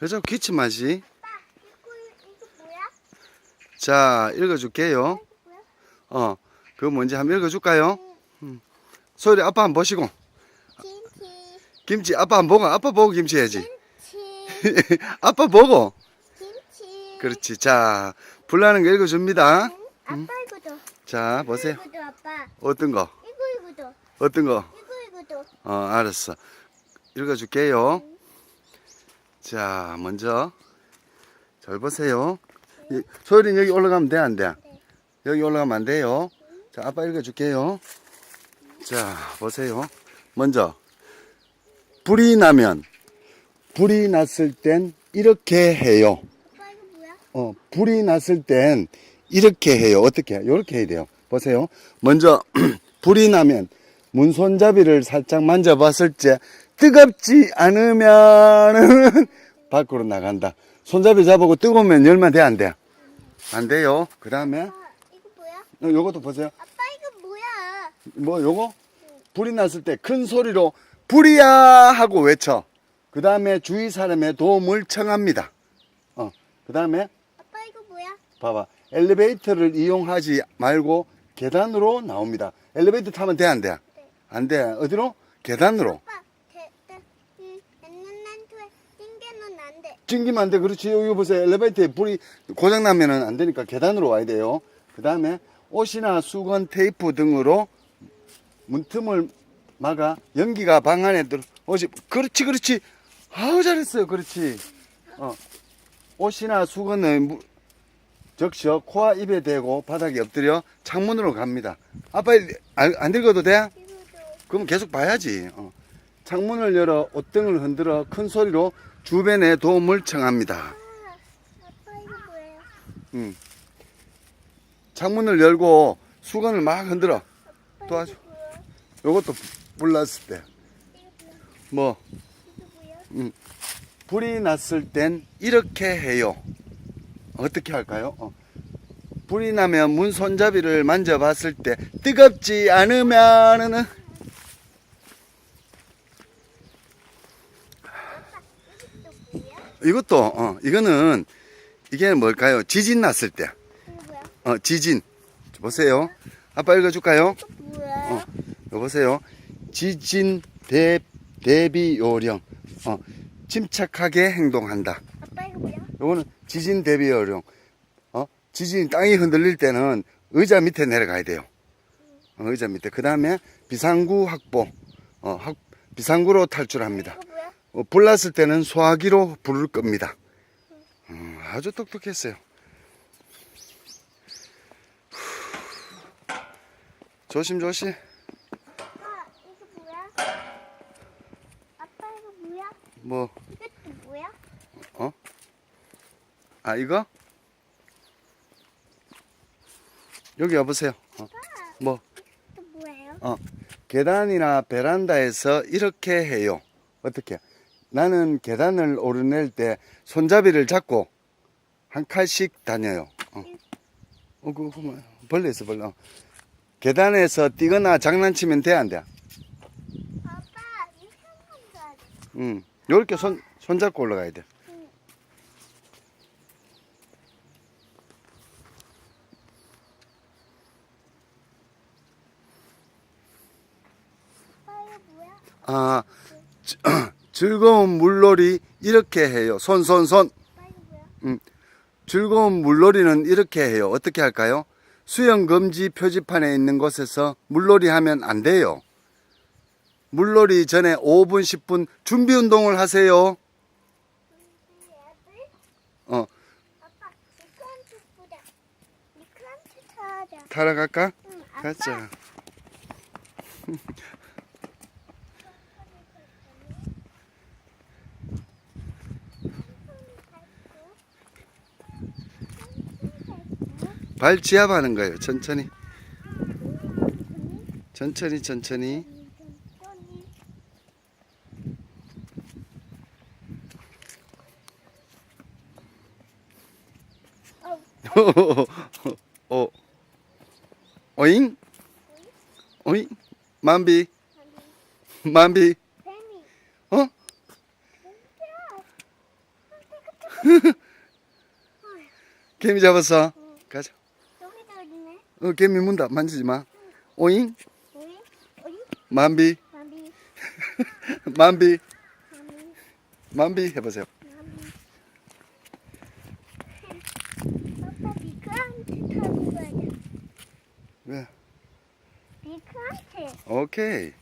왜 자꾸 기침하지? 자, 읽어줄게요. 어, 그거 뭔지 한번 읽어줄까요? 음. 소리 아빠 한번 보시고. 김치, 김치 아빠 한번 보고, 아빠 보고 김치 해야지. 김치, 아빠 보고. 김치. 그렇지. 자, 불나는 거 읽어줍니다. 응? 아빠 이거도. 자, 보세요. 이거도 아빠. 어떤 거? 이거 이거도. 어떤 거? 이거 이거도. 어, 알았어. 읽어줄게요. 자, 먼저. 잘 보세요. 이- 소율이 여기 올라가면 돼, 안 돼? 네. 여기 올라가면 안 돼요. 자, 아빠 읽어줄게요. 자, 보세요. 먼저. 불이 나면, 불이 났을 땐 이렇게 해요. 어, 불이 났을 땐 이렇게 해요. 어떻게 해요? 이렇게 해야 돼요. 보세요. 먼저 불이 나면 문 손잡이를 살짝 만져봤을 때 뜨겁지 않으면은 밖으로 나간다. 손잡이 잡고 뜨거우면 열면 돼, 안 돼? 안 돼요. 그 다음에 아빠 이거 뭐야? 요것도 보세요. 아빠 이거 뭐야? 뭐 요거 불이 났을 때 큰 소리로 불이야 하고 외쳐. 그 다음에 주위 사람의 도움을 청합니다. 어, 그 다음에 아빠 이거 뭐야? 봐봐. 엘리베이터를 이용하지 말고 계단으로 나옵니다. 엘리베이터 타면 돼, 안 돼? 네. 안 돼. 어디로? 계단으로. 아빠, 대, 대, 음, 엔난난투에 띵게는 안 돼. 튕기면 안 돼. 그렇지. 여기 보세요. 엘리베이터에 불이 고장나면 안 되니까 계단으로 와야 돼요. 그 다음에 옷이나 수건, 테이프 등으로 문틈을 막아 연기가 방 안에 들어. 옷이, 그렇지, 그렇지. 아우, 잘했어요. 그렇지. 어. 옷이나 수건을 무- 적셔 코와 입에 대고 바닥에 엎드려 창문으로 갑니다. 아빠 안, 안 읽어도 돼? 그럼 계속 봐야지. 어. 창문을 열어 옷등을 흔들어 큰 소리로 주변의 도움을 청합니다. 뭐예요? 음. 창문을 열고 수건을 막 흔들어. 도와줘. 요것도 불 났을 때. 이거 뭐야? 뭐, 이거 뭐야? 불이 났을 땐 이렇게 해요. 어떻게 할까요? 어. 불이 나면 문 손잡이를 만져봤을 때 뜨겁지 않으면은 이것도 어 이거는 이게 뭘까요? 지진 났을 때. 어 지진. 보세요. 아빠 읽어줄까요? 어, 여보세요. 지진 대, 대비 요령. 어, 침착하게 행동한다. 아빠 이거 뭐야? 요거는 지진 대비 요령. 어, 지진이 땅이 흔들릴 때는 의자 밑에 내려가야 돼요. 어, 의자 밑에. 그 다음에 비상구 확보. 어, 확, 비상구로 탈출합니다. 어, 불났을 때는 소화기로 불을 겁니다. 음, 아주 똑똑했어요. 조심 조심. 아빠 이거 뭐야? 아빠 이거 뭐야? 뭐, 이것도 뭐야? 아 이거? 여기 와보세요. 어, 뭐또 뭐예요? 계단이나 베란다에서 이렇게 해요. 어떻게? 나는 계단을 오르낼 때 손잡이를 잡고 한 칸씩 다녀요. 어, 어 그거 뭐야? 벌레 있어 벌레. 어. 계단에서 뛰거나 장난치면 돼 안 돼? 아빠 이상한 거? 응. 요렇게 손, 손 잡고 올라가야 돼. 뭐야? 아, 지- 즐거운 물놀이 이렇게 해요. 손, 손, 손. 뭐야? 즐거운 물놀이는 이렇게 해요. 어떻게 할까요? 수영 금지 표지판에 있는 곳에서 물놀이 하면 안 돼요. 물놀이 전에 5분, 10분 준비 운동을 하세요. 어, 아빠 미끄럼틀 보자. 미끄럼틀 타자. 타러 갈까? 응. 가자. 발 지압하는 거예요. 천천히. 천천히, 천천히. 어. 오잉? 오잉? 만비? 만비? 어? 개미 잡았어? 응. 가자. 어디네? 어, 개미 문다. 만지지 마. 오잉? 어이? 어이? 만비. 마비. 만비. 마비. 만비 해보세요. 마비. 아빠 미크한테 타고 가자. 왜? 미크한테. 오케이.